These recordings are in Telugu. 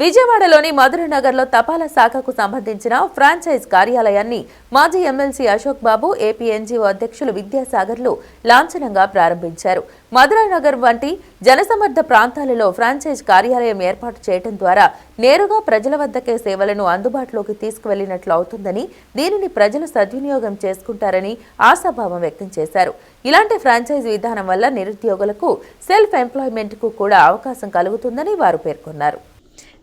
విజయవాడలోని మధురనగర్లో తపాలా శాఖకు సంబంధించిన ఫ్రాంచైజ్ కార్యాలయాన్ని మాజీ MLC Ashok Babu AP NGO అధ్యక్షులు విద్యాసాగర్లు లాంఛనంగా ప్రారంభించారు. మధురనగర్ వంటి జనసమర్థ ప్రాంతాలలో ఫ్రాంచైజ్ కార్యాలయం ఏర్పాటు చేయడం ద్వారా నేరుగా ప్రజల వద్దకే సేవలను అందుబాటులోకి తీసుకువెళ్ళినట్లు అవుతుందని దీనిని ప్రజలు సద్వినియోగం చేసుకుంటారని ఆశాభావం వ్యక్తం చేశారు. ఇలాంటి ఫ్రాంచైజ్ విధానం వల్ల నిరుద్యోగులకు సెల్ఫ్ ఎంప్లాయ్మెంట్కు కూడా అవకాశం కలుగుతుందని వారు పేర్కొన్నారు.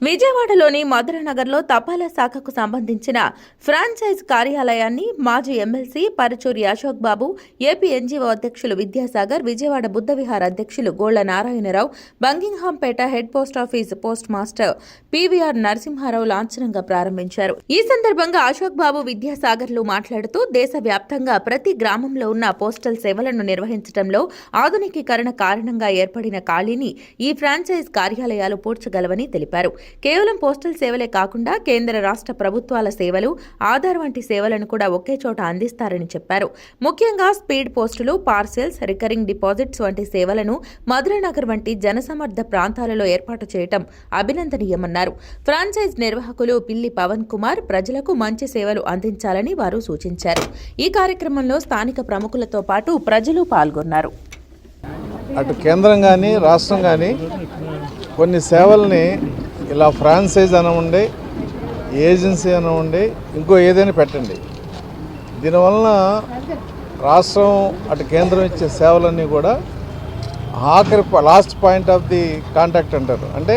విజయవాడలోని మధురనగర్లో తపాలా శాఖకు సంబంధించిన ఫ్రాంచైజ్ కార్యాలయాన్ని మాజీ MLC Paruchuri Ashok Babu AP NGO అధ్యక్షులు విద్యాసాగర్ విజయవాడ బుద్ధవిహార్ అధ్యక్షులు Golla Narayanarao Buckinghampet head post office post master PVR Narasimharao లాంఛనంగా ప్రారంభించారు. ఈ సందర్భంగా అశోక్ బాబు విద్యాసాగర్లు మాట్లాడుతూ దేశవ్యాప్తంగా ప్రతి గ్రామంలో ఉన్న పోస్టల్ సేవలను నిర్వహించడంలో ఆధునికీకరణ కారణంగా ఏర్పడిన ఖాళీని ఈ ఫ్రాంచైజ్ కార్యాలయాలు పూడ్చగలవని తెలిపారు. కేవలం పోస్టల్ సేవలే కాకుండా కేంద్ర రాష్ట్ర ప్రభుత్వాల సేవలు ఆధార్ వంటి సేవలను కూడా ఒకే చోట అందిస్తారని చెప్పారు. ముఖ్యంగా స్పీడ్ పోస్టులు పార్సెల్స్ రికరింగ్ డిపాజిట్స్ వంటి సేవలను మధురనగర్ వంటి జనసమర్థ ప్రాంతాలలో ఏర్పాటు చేయటం అభినందనీయమన్నారు. ఫ్రాంచైజ్ నిర్వాహకులు పిల్లి పవన్ కుమార్ ప్రజలకు మంచి సేవలు అందించాలని వారు సూచించారు. ఈ కార్యక్రమంలో స్థానిక ప్రముఖులతో పాటు ప్రజలు పాల్గొన్నారు. అటు కేంద్రం కానీ రాష్ట్రం కానీ కొన్ని సేవల్ని ఇలా ఫ్రాంచైజ్ అనవండి ఉండి ఏజెన్సీ అనవండి ఉండి ఇంకో ఏదైనా పెట్టండి. దీనివలన రాష్ట్రం అటు కేంద్రం ఇచ్చే సేవలన్నీ కూడా ఆఖరి last point of the contact అంటారు. అంటే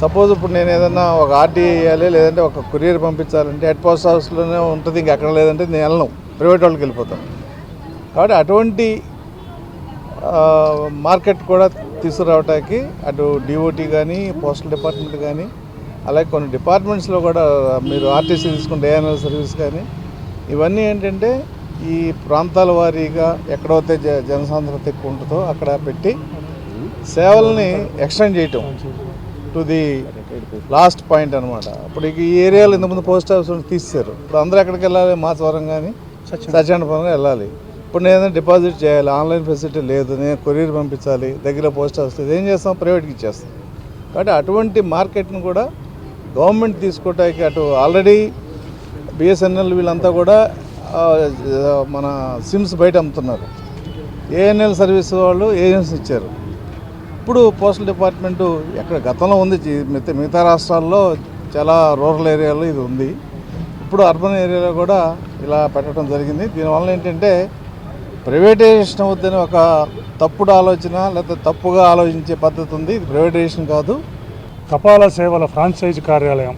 సపోజ్ ఇప్పుడు నేను ఏదైనా ఒక ఆర్డీ వేయాలి లేదంటే ఒక కొరియర్ పంపించాలంటే హెడ్ పోస్ట్ హౌస్లోనే ఉంటుంది ఇంకెక్కడ లేదంటే నేను వెళ్ళను. ప్రైవేట్ వాళ్ళకి వెళ్ళిపోతాను. కాబట్టి అటువంటి మార్కెట్ కూడా తీసుకురావడానికి అటు డిఓటీ కానీ పోస్టల్ డిపార్ట్మెంట్ కానీ అలాగే కొన్ని డిపార్ట్మెంట్స్లో కూడా మీరు ఆర్టీసీ తీసుకుంటే ఏఎన్ఎల్ సర్వీస్ కానీ ఇవన్నీ ఏంటంటే ఈ ప్రాంతాల వారీగా ఎక్కడైతే జ జనసాంద్రత ఎక్కువ ఉంటుందో అక్కడ పెట్టి సేవల్ని ఎక్స్టెండ్ చేయటం టు ది లాస్ట్ పాయింట్ అనమాట ఇప్పుడు ఈ ఏరియాలో ఇంతకుముందు పోస్ట్ ఆఫీస్ తీసేశారు. ఇప్పుడు అందరూ ఎక్కడికి వెళ్ళాలి? మాచవరం కానీ సత్యానపురం వెళ్ళాలి. ఇప్పుడు నేను ఏదైనా డిపాజిట్ చేయాలి ఆన్లైన్ ఫెసిలిటీ లేదు నేను కొరియర్ పంపించాలి దగ్గర పోస్ట్ ఆఫీస్ లేదు ఏం చేస్తాం? ప్రైవేట్కి ఇచ్చేస్తాం. కాబట్టి అటువంటి మార్కెట్ను కూడా గవర్నమెంట్ తీసుకోవటానికి అటు ఆల్రెడీ బిఎస్ఎన్ఎల్ వీళ్ళంతా కూడా మన సిమ్స్ బయట అమ్ముతున్నారు. ఏఎన్ఎల్ సర్వీస్ వాళ్ళు ఏజెన్సీ ఇచ్చారు. ఇప్పుడు పోస్టల్ డిపార్ట్మెంటు ఎక్కడ గతంలో ఉంది జీ- మిగతా మిగతా రాష్ట్రాల్లో చాలా రూరల్ ఏరియాలో ఇది ఉంది. ఇప్పుడు అర్బన్ ఏరియాలో కూడా ఇలా పెట్టడం జరిగింది. దీనివల్ల ఏంటంటే ప్రైవేటైజేషన్ అవుద్దని ఒక తప్పుడు ఆలోచన లేకపోతే తప్పుగా ఆలోచించే పద్ధతి ఉంది. ఇది ప్రైవేటైజేషన్ కాదు. తపాలా సేవల ఫ్రాంచైజ్ కార్యాలయం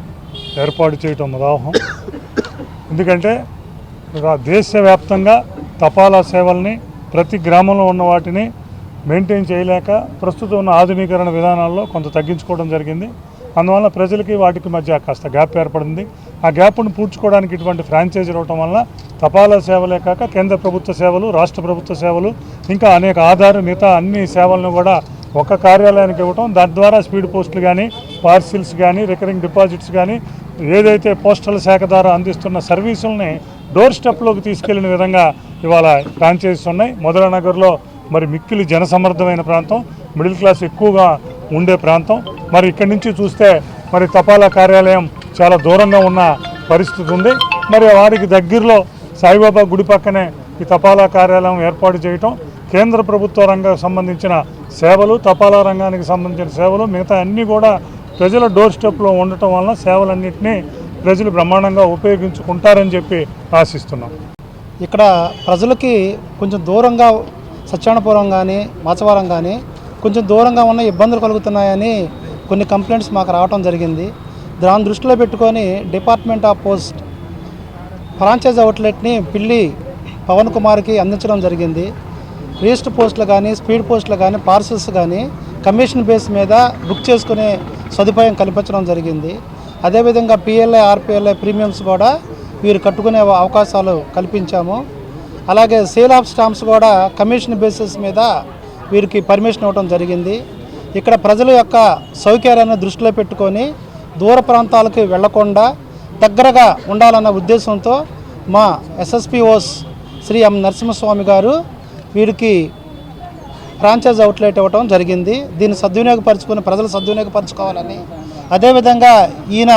ఏర్పాటు చేయటం ఉదాహం ఎందుకంటే దేశవ్యాప్తంగా తపాలా సేవల్ని ప్రతి గ్రామంలో ఉన్న వాటిని మెయింటైన్ చేయలేక ప్రస్తుతం ఉన్న ఆధునీకరణ విధానాల్లో కొంత తగ్గించుకోవడం జరిగింది. అందువల్ల ప్రజలకి వాటికి మధ్య కాస్త గ్యాప్ ఏర్పడింది. ఆ గ్యాప్ను పూడ్చుకోవడానికి ఇటువంటి ఫ్రాంచైజీ ఇవ్వటం వల్ల తపాలా సేవలే కాక కేంద్ర ప్రభుత్వ సేవలు రాష్ట్ర ప్రభుత్వ సేవలు ఇంకా అనేక ఆధార మిగతా అన్ని సేవలను కూడా ఒక కార్యాలయానికి ఇవ్వటం దాని ద్వారా స్పీడ్ పోస్టులు కానీ పార్సిల్స్ కానీ రికరింగ్ డిపాజిట్స్ కానీ ఏదైతే పోస్టల్ శాఖ ద్వారా అందిస్తున్న సర్వీసుల్ని డోర్ స్టెప్లోకి తీసుకెళ్ళిన విధంగా ఇవాళ ఫ్రాంచైజీస్ ఉన్నాయి. మొదలనగర్లో మరి మిక్కిలి జనసమర్థమైన ప్రాంతం మిడిల్ క్లాస్ ఎక్కువగా ఉండే ప్రాంతం. మరి ఇక్కడి నుంచి చూస్తే మరి తపాలా కార్యాలయం చాలా దూరంగా ఉన్న పరిస్థితి ఉంది. మరి వారికి దగ్గరలో సాయిబాబా గుడి పక్కనే ఈ తపాలా కార్యాలయం ఏర్పాటు చేయటం కేంద్ర ప్రభుత్వ రంగం సంబంధించిన సేవలు తపాలా రంగానికి సంబంధించిన సేవలు మిగతా అన్నీ కూడా ప్రజల డోర్ స్టెప్లో ఉండటం వలన సేవలన్నింటినీ ప్రజలు బ్రహ్మాండంగా ఉపయోగించుకుంటారని చెప్పి ఆశిస్తున్నాం. ఇక్కడ ప్రజలకి కొంచెం దూరంగా సత్యానపురం కానీ మాచవరం కానీ కొంచెం దూరంగా ఉన్న ఇబ్బందులు కలుగుతున్నాయని కొన్ని కంప్లైంట్స్ మాకు రావడం జరిగింది. దాని దృష్టిలో పెట్టుకొని డిపార్ట్మెంట్ ఆఫ్ పోస్ట్ ఫ్రాంచైజ్ అవుట్లెట్ని పిల్లి పవన్ కుమార్కి అందించడం జరిగింది. రిజిస్టర్ పోస్టులు కానీ స్పీడ్ పోస్టులు కానీ పార్సల్స్ కానీ కమిషన్ బేస్ మీద బుక్ చేసుకునే సదుపాయం కల్పించడం జరిగింది. అదేవిధంగా పిఎల్ఐ ఆర్పిఎల్ఐ ప్రీమియమ్స్ కూడా వీరు కట్టుకునే అవకాశాలు కల్పించాము. అలాగే సేల్ ఆఫ్ స్టాంప్స్ కూడా కమిషన్ బేసిస్ మీద వీరికి పర్మిషన్ ఇవ్వడం జరిగింది. ఇక్కడ ప్రజల యొక్క సౌకర్యాన్ని దృష్టిలో పెట్టుకొని దూర ప్రాంతాలకు వెళ్ళకుండా దగ్గరగా ఉండాలన్న ఉద్దేశంతో మా ఎస్ఎస్పిఓస్ శ్రీ ఎం నరసింహస్వామి గారు వీరికి ఫ్రాంచైజ్ అవుట్లెట్ ఇవ్వడం జరిగింది. దీన్ని సద్వినియోగపరచుకుని ప్రజలు సద్వినియోగపరచుకోవాలని. అదేవిధంగా ఈయన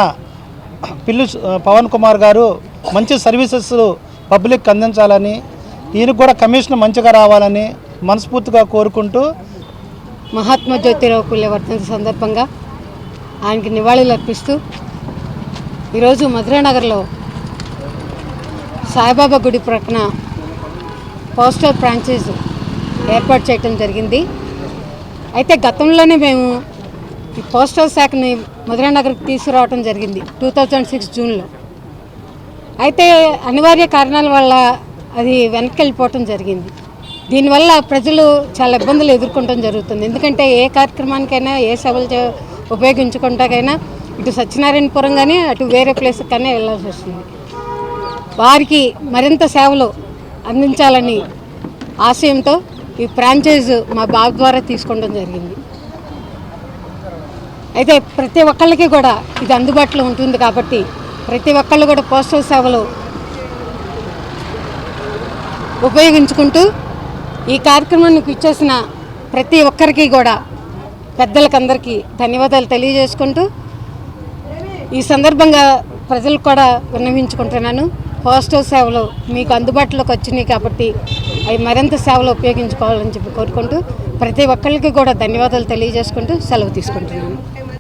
పిల్లి పవన్ కుమార్ గారు మంచి సర్వీసెస్ పబ్లిక్ అందించాలని ఈయనకు కూడా కమిషన్ మంచిగా రావాలని మనస్ఫూర్తిగా కోరుకుంటూ మహాత్మా జ్యోతిరావు పుల్లే వర్ధంతి సందర్భంగా ఆయనకి నివాళులు అర్పిస్తూ ఈరోజు మధురానగర్లో సాయిబాబా గుడి ప్రక్కన పోస్టల్ ఫ్రాంచైజ్ ఏర్పాటు చేయటం జరిగింది. అయితే గతంలోనే మేము ఈ పోస్టల్ శాఖని మధురానగర్కి తీసుకురావడం జరిగింది టూ థౌజండ్ సిక్స్ జూన్లో. అయితే అనివార్య కారణాల వల్ల అది వెనక్కి వెళ్ళిపోవటం జరిగింది. దీనివల్ల ప్రజలు చాలా ఇబ్బందులు ఎదుర్కొనడం జరుగుతుంది. ఎందుకంటే ఏ కార్యక్రమానికైనా ఏ సభలు ఉపయోగించుకుంటాకైనా ఇటు సత్యనారాయణపురం కానీ అటు వేరే ప్లేస్కి కానీ వెళ్ళాల్సి వస్తుంది. వారికి మరింత సేవలు అందించాలని ఆశయంతో ఈ ఫ్రాంచైజ్ మా బాబు ద్వారా తీసుకోవడం జరిగింది. అయితే ప్రతి ఒక్కళ్ళకి కూడా ఇది అందుబాటులో ఉంటుంది కాబట్టి ప్రతి ఒక్కళ్ళు కూడా పోస్టల్ సేవలు ఉపయోగించుకుంటూ ఈ కార్యక్రమానికి ఇచ్చేసిన ప్రతి ఒక్కరికి కూడా పెద్దలకందరికీ ధన్యవాదాలు తెలియజేసుకుంటూ ఈ సందర్భంగా ప్రజలకు కూడా విన్నవించుకుంటున్నాను. పోస్టల్ సేవలు మీకు అందుబాటులోకి వచ్చినాయి కాబట్టి అవి మరింత సేవలు ఉపయోగించుకోవాలని చెప్పి కోరుకుంటూ ప్రతి ఒక్కరికి కూడా ధన్యవాదాలు తెలియజేసుకుంటూ సెలవు తీసుకుంటున్నాను.